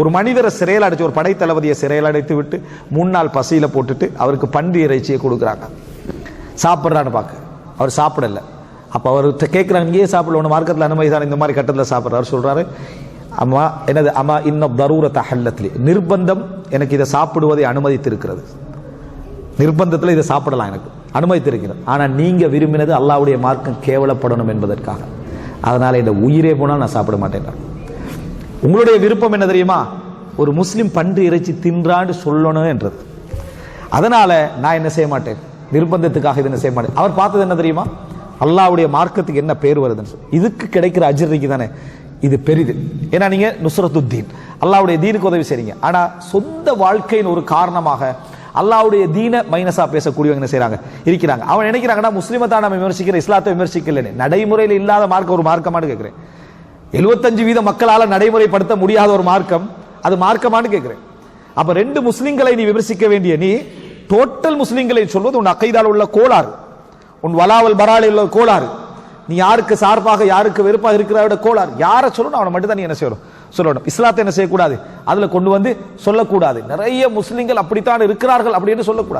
ஒரு மனிதரை சிறையில் அடைச்சு ஒரு படைத்தளபதியை சிறையில் அடைத்து விட்டு மூணு நாள் பசியில் போட்டுட்டு அவருக்கு பன்றி இறைச்சியை கொடுக்குறாங்க. சாப்பிட்றான்னு பார்க்க அவர் சாப்பிடல. அப்போ அவர் கேட்குறாங்க இங்கேயே சாப்பிடல? ஒன்று மார்க்கத்தில் அனுமதி தான் இந்த மாதிரி கட்டத்தில் சாப்பிட்றாரு சொல்கிறாரு அம்மா என்னது அம்மா இன்னும் தரூர தகல்லத்திலே நிர்பந்தம் எனக்கு இதை சாப்பிடுவதை அனுமதித்திருக்கிறது. நிர்பந்தத்தில் இதை சாப்பிடலாம் எனக்கு. அனுமதித்திருக்கிறது. ஆனால் நீங்கள் விரும்பினது அல்லாவுடைய மார்க்கம் கேவலப்படணும் என்பதற்காக. அதனால் இந்த உயிரே போனால் நான் சாப்பிட மாட்டேன் உங்களுடைய விருப்பம் என்ன தெரியுமா? ஒரு முஸ்லீம் பன்றி இறைச்சி தின்றான்னு சொல்லணும் என்றது. அதனால நான் என்ன செய்ய மாட்டேன்? நிர்பந்தத்துக்காக இது என்ன செய்ய மாட்டேன்? அவர் பார்த்தது என்ன தெரியுமா? அல்லாவுடைய மார்க்கத்துக்கு என்ன பேர் வருதுன்னு சொல்லி. இதுக்கு கிடைக்கிற அஜிர்ரிக்கு தானே? இது பெரிது. ஏன்னா நீங்க நுஸ்ரத்துத்தீன். அல்லாவுடைய தீனுக்கு உதவி செய்றீங்க. ஆனா சொந்த வாழ்க்கையின் ஒரு காரணமாக அல்லாவுடைய தீன மைனஸா பேசக்கூடியவங்க என்ன செய்யறாங்க இருக்கிறாங்க. அவன் நினைக்கிறாங்கன்னா முஸ்லிமை தான் நம்ம விமர்சிக்கிற இஸ்லாத்தை விமர்சிக்கலன்னு. நடைமுறையில் இல்லாத மார்க்க ஒரு மார்க்கமானு கேட்கிறேன் எழுபத்தஞ்சு வீத மக்களால் நடைமுறைப்படுத்த முடியாத ஒரு மார்க்கம். அது மார்க்கமானு கேட்கிறேன் அப்ப ரெண்டு முஸ்லிம்களை நீ விமர்சிக்க வேண்டிய நீ டோட்டல் முஸ்லிம்களை சொல்வது உன் அக்கைதால் உள்ள கோளாறு. உன் வலாவல் பராலில் உள்ள கோளாறு. நீ யாருக்கு சார்பாக யாருக்கு வெறுப்பாக இருக்கிறாரோட கோளாறு. யாரை சொல்லணும்? அவனை மட்டும் தான் நீ என்ன செய்யணும்? சொல்லணும். இஸ்லாத்தை என்ன செய்யக்கூடாது? அதில் கொண்டு வந்து சொல்லக்கூடாது. நிறைய முஸ்லிம்கள் அப்படித்தான் இருக்கிறார்கள் அப்படின்னு சொல்லக்கூடாது.